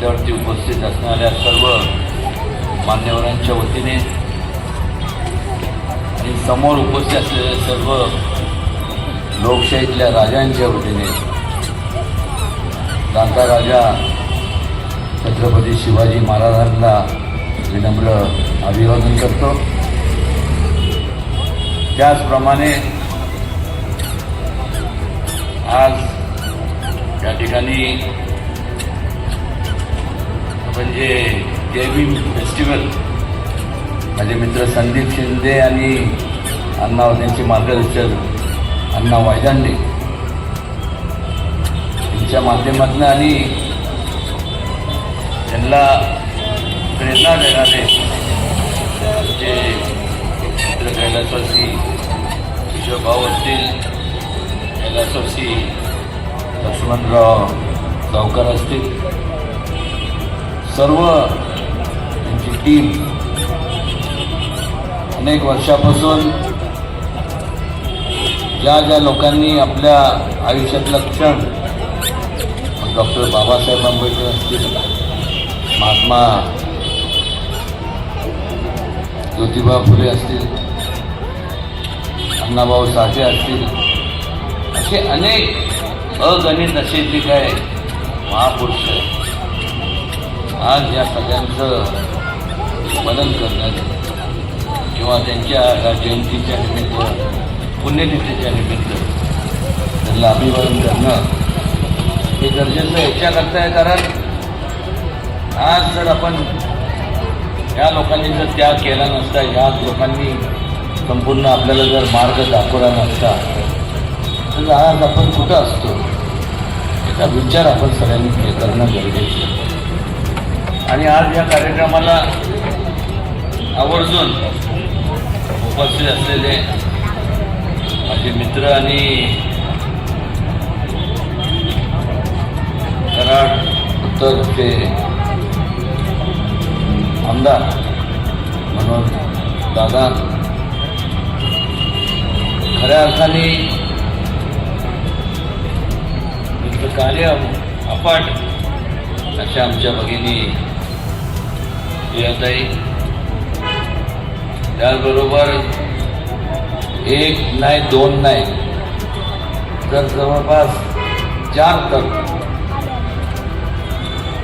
आणि उपस्थित असणाऱ्या सर्व मान्यवरांच्या वतीने आणि समोर उपस्थित असलेल्या सर्व लोकशाहीतल्या राजांच्या वतीने दाता राजा छत्रपती शिवाजी महाराजांना विनम्र अभिवादन करतो. त्याचप्रमाणे आज या ठिकाणी म्हणजे देवी फेस्टिवल माझे मित्र संदीप शिंदे आणि अण्णा त्यांचे मार्गदर्शक अण्णा वायदांडे. यांच्या माध्यमातून आणि त्यांना प्रेरणा देणारे जे मित्र कैलासवासी विश्वभाऊ असतील कैलासवासी लक्ष्मणराव गावकर असतील सर्व त्यांची टीम अनेक वर्षापासून ज्या ज्या लोकांनी आपल्या आयुष्यातलं क्षण डॉक्टर बाबासाहेब आंबेडकर असतील महात्मा ज्योतिबा फुले असतील अण्णाभाऊ साठे असतील असे अनेक अगणित असे जे काय महापुरुष आहेत. आज या सगळ्यांचं स्मरण करण्यात किंवा त्यांच्या जयंतीच्या निमित्त पुण्यतिथीच्या निमित्त त्यांना अभिवादन करणं हे गरजेचं याच्याकरता आहे कारण आज जर आपण या लोकांनी जर त्याग केला नसता या लोकांनी संपूर्ण आपल्याला जर मार्ग दाखवला नसता तर आज आपण कुठं असतो याचा विचार आपण सगळ्यांनी करणं गरजेचं आहे. आणि आज या कार्यक्रमाला आवर्जून उपस्थित असलेले माझे मित्र आणि कराड उत्तरचे आमदार म्हणून दादा खऱ्या अर्थाने कार्य अपाट अशा आमच्या भगिनी प्रियाताई. त्याचबरोबर एक नाही दोन नाही तर जवळपास चार तर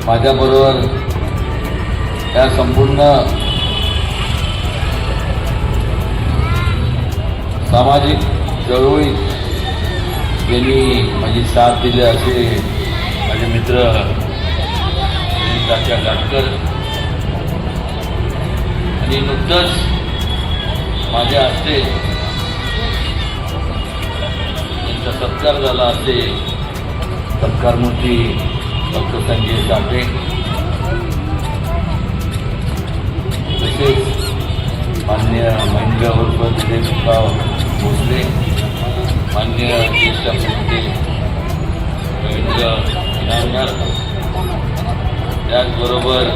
माझ्याबरोबर त्या संपूर्ण सामाजिक चळवळीत यांनी माझी साथ दिली असे माझे मित्र तात्या गाटकर आणि नुकतंच माझ्या हस्ते त्यांचा सत्कार झाला असे सत्कारमूर्ती डॉक्टर संजय साठे. तसेच मान्य महेंद्र उर्फ दिलीपराव भोसले मान्य ज्येष्ठ रवींद्र इनामदार त्याचबरोबर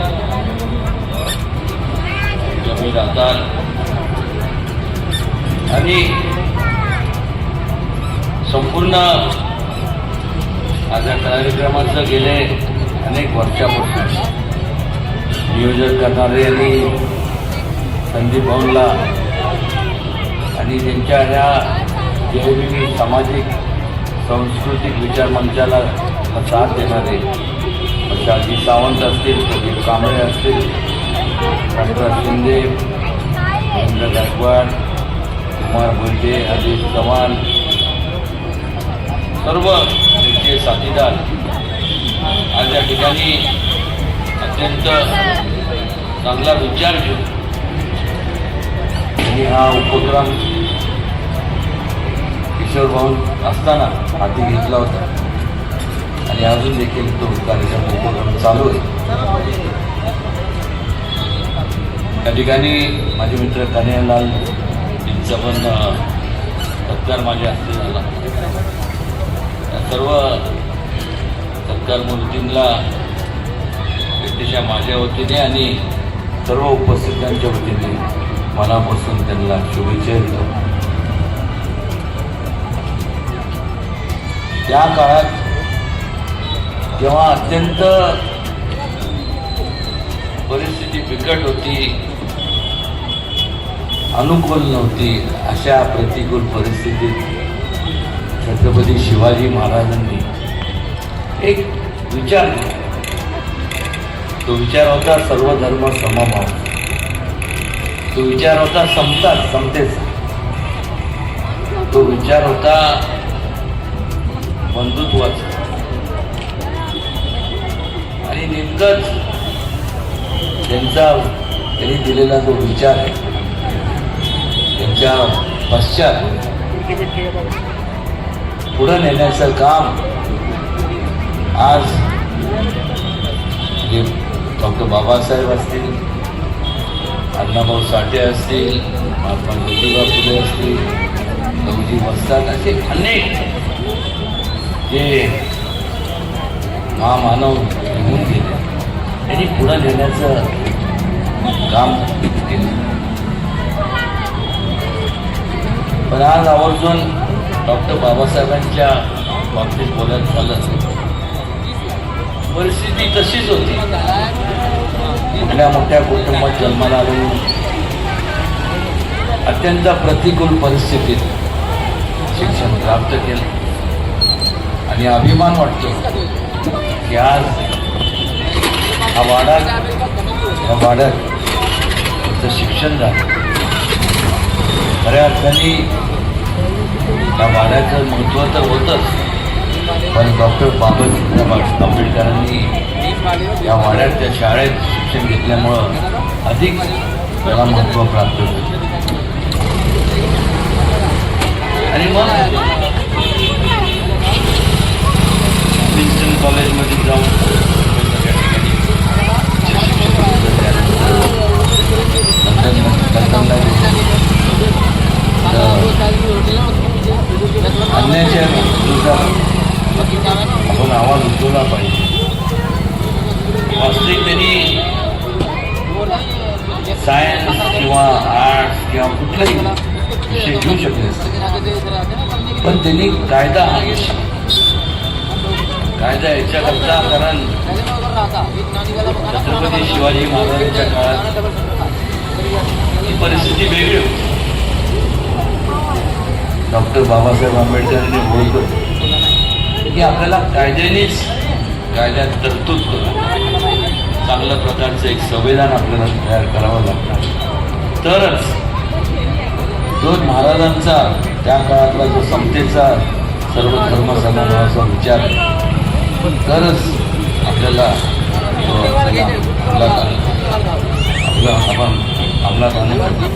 जमी जातात आणि संपूर्ण आज या कार्यक्रमाचं गेले अनेक वर्षापासून नियोजन करणारे आणि संदीप भवनला आणि त्यांच्या ह्या जैविकी सामाजिक सांस्कृतिक विचार मंचाला साथ देणारे शाजी सावंत असतील सुधीर कांबळे असतील डॉक्टर शिंदे रवींद्र गायकवाड कुमार भोईटे अजित चव्हाण सर्व त्यांचे साथीदार आज या ठिकाणी अत्यंत चांगला विचार घेऊन त्यांनी हा उपक्रम किशोर भाऊ असताना हाती घेतला होता. आणि अजून देखील तो कार्यक्रम उपक्रम चालू आहे. त्या ठिकाणी माझे मित्र कन्हैयालाल यांचा पण सत्कार माझ्या हस्ते झाला. त्या सर्व सत्कार मूर्तींना व्यक्तीच्या माझ्या वतीने आणि सर्व उपस्थितांच्या वतीने मनापासून त्यांना शुभेच्छा देतो. त्या काळात जेव्हा अत्यंत परिस्थिती बिकट होती. अनुकूल नव्हती अशा प्रतिकूल परिस्थितीत छत्रपती शिवाजी महाराजांनी एक विचार तो विचार होता सर्व धर्म समभाव. तो विचार होता समता समतेचा तो विचार होता बंधुत्वाचा. आणि नेमकंच त्यांचा त्यांनी दिलेला जो विचार आहे त्यांच्या पश्चात पुढं नेण्याचं काम आज जे डॉक्टर बाबासाहेब असतील अण्णाभाऊ साठे असतील महात्मा ज्योतिबा फुले असतील लवजी मस्तान असे अनेक जे महामानव त्यांनी पुढं नेण्याचं काम केलं. पण आज आवर्जून डॉक्टर बाबासाहेबांच्या बाबतीत बोलत झालं परिस्थिती तशीच होती. कुठल्या मोठ्या कुटुंबात जन्माला आलो. अत्यंत प्रतिकूल परिस्थितीत शिक्षण प्राप्त केलं. आणि अभिमान वाटतो की आज हा वाडा. हा वाडा. तुमचं शिक्षण झालं. खऱ्या अर्थाने या वाड्याचं महत्त्व तर होतंच. पण डॉक्टर बाबासाहेब आंबेडकरांनी या वाड्यात त्या शाळेत शिक्षण घेतल्यामुळं अधिक त्याला महत्त्व प्राप्त होतं आणि मग प्रिन्स्टन कॉलेजमध्ये जाऊन सगळ्या ठिकाणी लंडन लंडनला अन्याच्या आपण आवाज उठवला पाहिजे वास्तविक त्यांनी सायन्स किंवा आर्ट्स किंवा कुठलाही विषय घेऊ शकले असते पण त्यांनी कायदा हा कायदा याच्याकरता कारण छत्रपती शिवाजी महाराजांच्या काळात ही परिस्थिती वेगळी होती. डॉक्टर बाबासाहेब आंबेडकरांनी बोलतो की आपल्याला कायद्यानेच कायद्यात तरतूद करून चांगल्या प्रकारचं एक संविधान आपल्याला तयार करावं लागणार. तरच जो महाराजांचा त्या काळातला जो समतेचा सर्व धर्म समाजाचा विचार तरच आपल्याला आपलं आपला आपण अंमलात आणण्यासाठी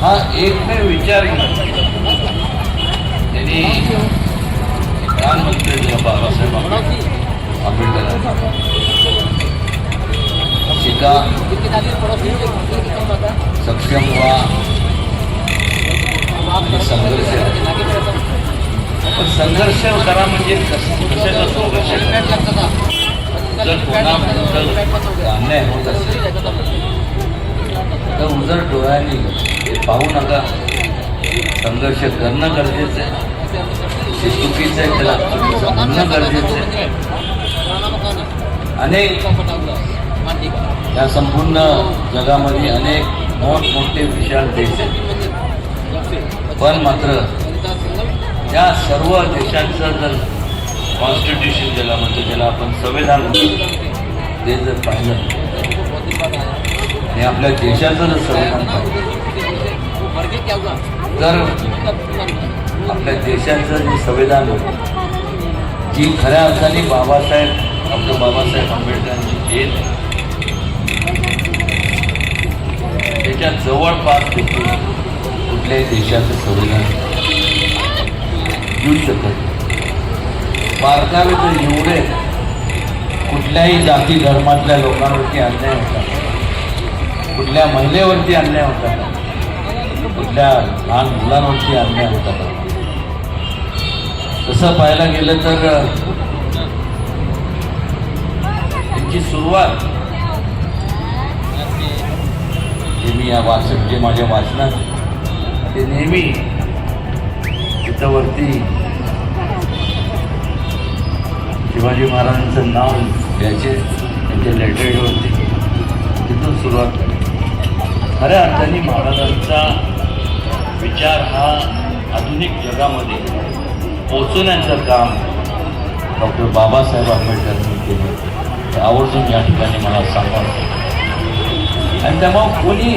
हा एकमेव विचार त्यांनी प्रधानमंत्री आंबेडकर. शिका सक्षम व्हा. आणि संघर्ष. संघर्ष करा म्हणजे अन्याय होत असेल तर उजर डोळ्यांनी हे पाहू नका. संघर्ष करणं गरजेचं आहे. ते चुकीचं आहे त्याला. म्हणणं गरजेचं आहे. अनेक या संपूर्ण जगामध्ये अनेक मोठमोठे विशाल देश आहेत. पण मात्र या सर्व देशांचं जर कॉन्स्टिट्यूशन ज्याला म्हणतो ज्याला आपण संविधान म्हणतो ते जर पाहिलं आणि आपल्या देशाचं जर संविधान तर आपल्या देशाचं जे संविधान होतं जी खऱ्या अर्थाने बाबासाहेब डॉक्टर बाबासाहेब आंबेडकरांची देत त्याच्या जवळपास देखील कुठल्याही देशाचं संविधान येऊ शकत भारताला तर एवढे कुठल्याही जाती धर्मातल्या लोकांवरती अन्याय होता कुठल्या महिलेवरती अन्याय होता का? कुठल्या लहान मुलांवरती अन्याय होता का? तसं पाहायला गेलं तर त्यांची सुरुवात जे मी या वाचक जे माझ्या वाचनात ते नेहमी तिथंवरती शिवाजी महाराजांचं नाव द्यायचे त्यांच्या लेटरवरती तिथून सुरुवात झाली खऱ्या अर्थाने महाराजांचा विचार हा आधुनिक जगामध्ये पोचवण्याचं काम डॉक्टर बाबासाहेब आंबेडकरांनी केलं ते आवर्जून या ठिकाणी मला सांगावं आणि त्यामुळं कोणी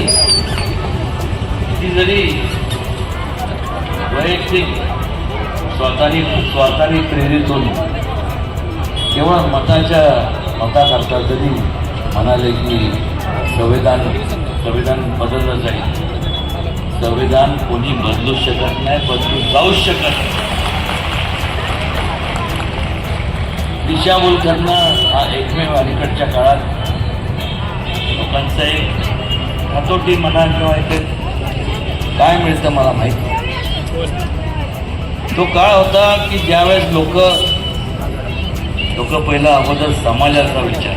किती जरी वैयक्तिक स्वतःने स्वतःने प्रेरित होऊन केवळ मताच्या मताकरता जरी म्हणाले की संविधान संविधान बदललं जाईल. संविधान कोणी बदलू शकत नाही बदलू जाऊ शकत नाही. दिशाभूल करणं हा एकमेव अलीकडच्या काळात लोकांचा एक हातोटी म्हणा किंवा एक काय मिळतं मला माहीत तो काळ होता की ज्यावेळेस लोक लोक पहिला अगोदर समाजाचा विचार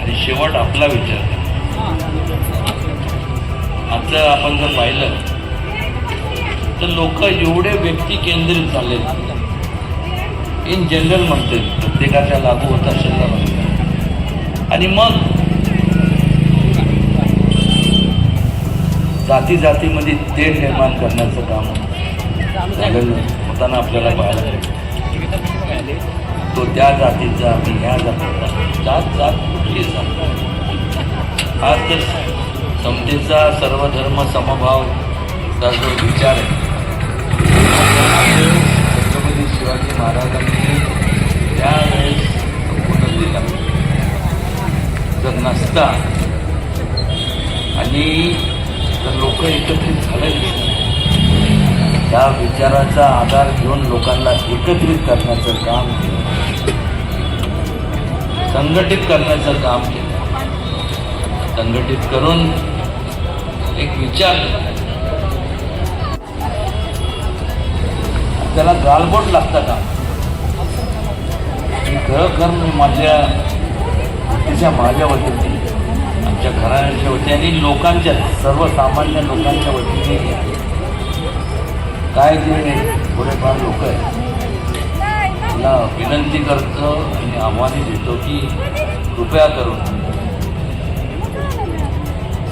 आणि शेवट आपला विचार आजचं आपण जर पाहिलं तर लोक एवढे व्यक्ती केंद्रित झाले इन जनरल म्हणते प्रत्येकाच्या लागू होत असेल आणि मग जाती जातीमध्ये तेढ निर्माण करण्याचं काम होताना आपल्याला पाहायला तो त्या जातीचा आणि ह्या जातीचा जात जात कुठली जात आज तर समतेचा सर्वधर्म समभावचा जो विचार आहे. छत्रपती शिवाजी महाराजांनी त्यावेळेस संपूर्ण दिला. जर नसता आणि जर लोक एकत्रित झाले त्या विचाराचा आधार घेऊन लोकांना एकत्रित करण्याचं काम केलं. संघटित करण्याचं काम केलं. संघटित करून एक विचार. त्याला गालबोट लागतं का मी खरोखर मी माझ्या तिच्या माझ्या वतीने आमच्या घराण्याच्या वतीने आणि लोकांच्या सर्वसामान्य लोकांच्या वतीने. काय जे थोडेफार लोक आहेत त्यांना विनंती करतो आणि आव्हाने देतो की कृपया करून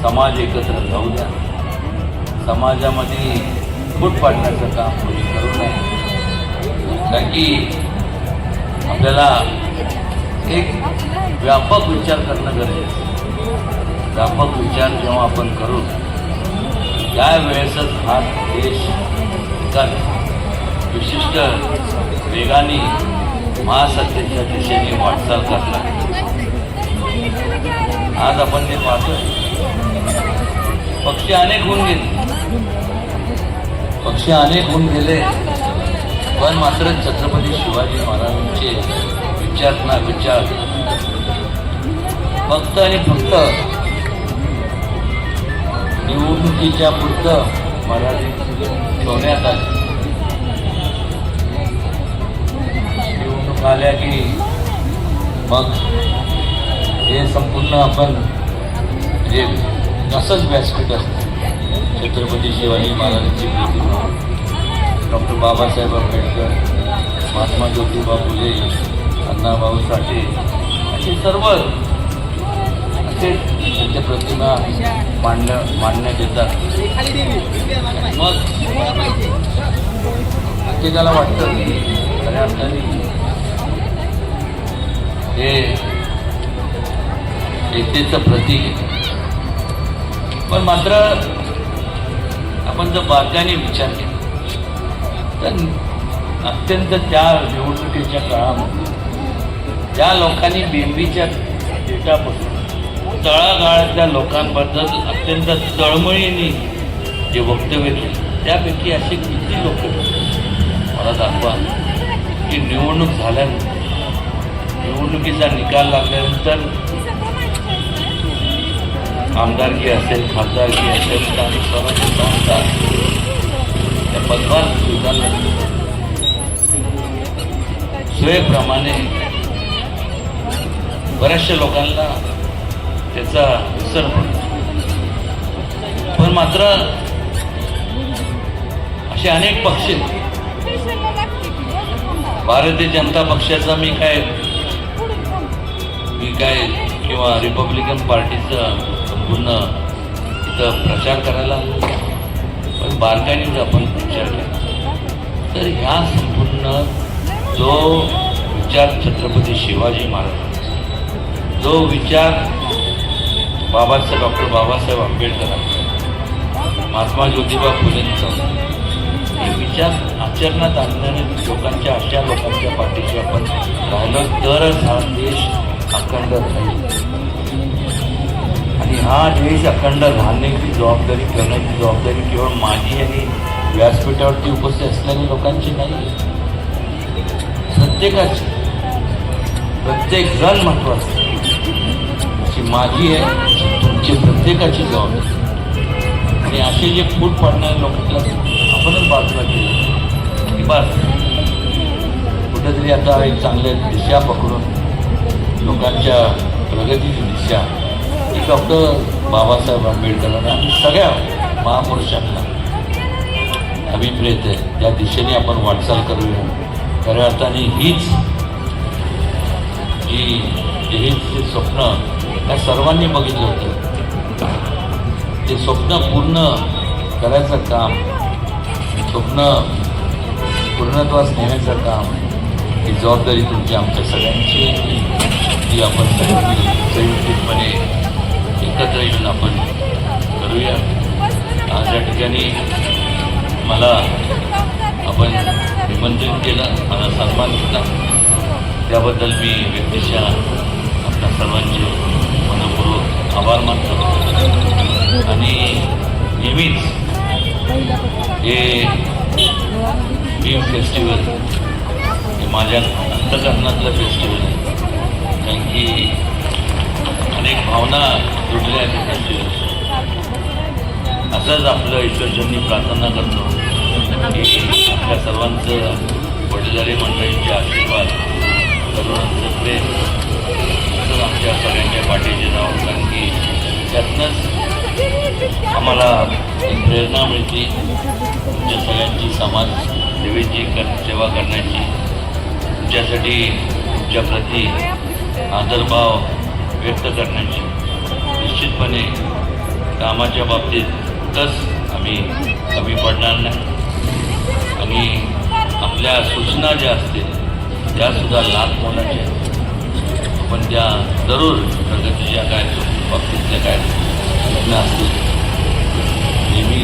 समाज एकत्र जाऊ द्या. समाजामध्ये फूट पाडण्याचं काम कोणी करू नये. कारण की आपल्याला एक व्यापक विचार करणं गरजेचं व्यापक विचार जेव्हा आपण करू त्यावेळेसच हा देश एका विशिष्ट वेगाने महासत्तेच्या दिशेने वाटचाल करणार आज आपण ते पाहतोय पक्षी अनेक होऊन गेले. पक्षी अनेक होऊन गेले. पण मात्र छत्रपती शिवाजी महाराजांचे विचार ना विचार. फक्त आणि फक्त निवडणुकीच्या पुरतं मर्यादित ठेवण्यात आले. निवडणूक आल्या की मग हे संपूर्ण आपण जे असंच व्यासपीठ असतं. छत्रपती शिवाजी महाराजांची प्रतिमा डॉक्टर बाबासाहेब आंबेडकर महात्मा ज्योतिबा फुले अण्णाभाऊ साठे असे सर्व असे त्यांच्या प्रतिमा मांडण्या मांडण्यात येतात. मग प्रत्येकाला वाटतं खऱ्या अर्थाने हे एकतेचं प्रतीक आहे. पण मात्र आपण जर बारकाने विचार केला तर अत्यंत त्या निवडणुकीच्या काळामध्ये ज्या लोकांनी बेंबीच्या डेटापासून तळागाळातल्या लोकांबद्दल अत्यंत तळमळीने जे वक्तव्य केले त्यापैकी असे किती लोक मला दाखवा की निवडणूक झाल्यानंतर निवडणुकीचा निकाल लागल्यानंतर आमदारकी असेल खासदारकी असेल स्थानिक स्वराज्य संस्था त्या पदभार स्वीकारला. सोयीप्रमाणे बऱ्याचशा लोकांना त्याचा विसर पडतो. पण मात्र असे अनेक पक्ष आहेत. भारतीय जनता पक्षाचा मी काय मी काय किंवा रिपब्लिकन पार्टीचा पूर्ण इथं प्रचार करायला आलो. पण बारकाईने आपण विचार केला. तर ह्या संपूर्ण जो विचार छत्रपती शिवाजी महाराज जो विचार बाबासाहेब डॉक्टर बाबासाहेब आंबेडकरांचा महात्मा ज्योतिबा फुलेंचा हे विचार आचरणात आणणारे लोकांच्या अशा लोकांच्या पाठीशी आपण राहिलं. तरच हा देश अखंड राहील. आणि हा देश अखंड राहण्याची जबाबदारी करण्याची जबाबदारी केवळ माझी आणि व्यासपीठावरती उपस्थित असलेल्या लोकांची नाही प्रत्येकाची. प्रत्येक जण महत्वाचं अशी माझी आहे तुमची प्रत्येकाची जबाबदारी. आणि असे जे फूट पाडणारे लोक आपणच बाजूला केली की बस. कुठेतरी आता एक चांगल्या दिशा पकडून लोकांच्या प्रगतीची दिशा ही डॉक्टर बाबासाहेब आंबेडकरांना आणि सगळ्या महापुरुषांना अभिप्रेत आहे. त्या दिशेने आपण वाटचाल करूया. खऱ्या अर्थाने हीच जी हेच जे स्वप्न त्या सर्वांनी बघितलं होतं. ते स्वप्न पूर्ण करायचं काम स्वप्न पूर्णत्वास नेण्याचं काम ही जबाबदारी तुमची आमच्या सगळ्यांची ती आपण सगळ्यांनी एकत्र येऊन आपण करूया. आज या ठिकाणी मला आपण निमंत्रित केलं मला सन्मान दिला. त्याबद्दल मी व्यक्तीच्या आपल्या सर्वांचे मनपूर्वक आभार मानतो. आणि नेहमीच हे फिल्म फेस्टिवल हे माझ्या अंतकरणातलं फेस्टिवल आहे. कारण की अनेक भावना जुडल्या आहेत या असंच आपलं ईश्वरजनी प्रार्थना करतो. की आपल्या सर्वांचं वडीलधारी मंडळींचे आशीर्वाद सर्वांचं प्रेम तसंच आमच्या सगळ्यांच्या पाठीचे नाव कारण की त्यातनंच आम्हाला एक प्रेरणा मिळते. तुमच्या सगळ्यांची समाज सेवेची कर सेवा करण्याची. तुमच्यासाठी तुमच्याप्रती आदरभाव व्यक्त करण्याची. निश्चितपणे कामाच्या बाबतीत आम्ही कमी पडणार नाही. आणि आपल्या सूचना ज्या असतील त्यासुद्धा लाभ होण्याच्या पण त्या जरूर प्रगतीच्या काय बाबतीतल्या काय सूचना असतील नेहमी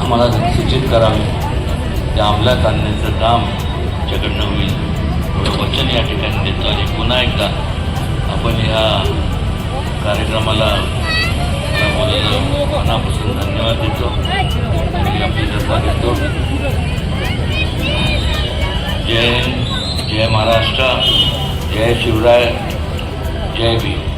आम्हाला सूचित करावे. त्या अंमलात आणण्याचं काम आमच्याकडनं होईल. एवढं वचन या ठिकाणी देतो आणि पुन्हा एकदा आपण ह्या कार्यक्रमाला मला बोलायला मनापासून धन्यवाद देतो. आणि आपली श्रद्धा देतो जय हिंद जय महाराष्ट्र जय शिवराय जय भीम.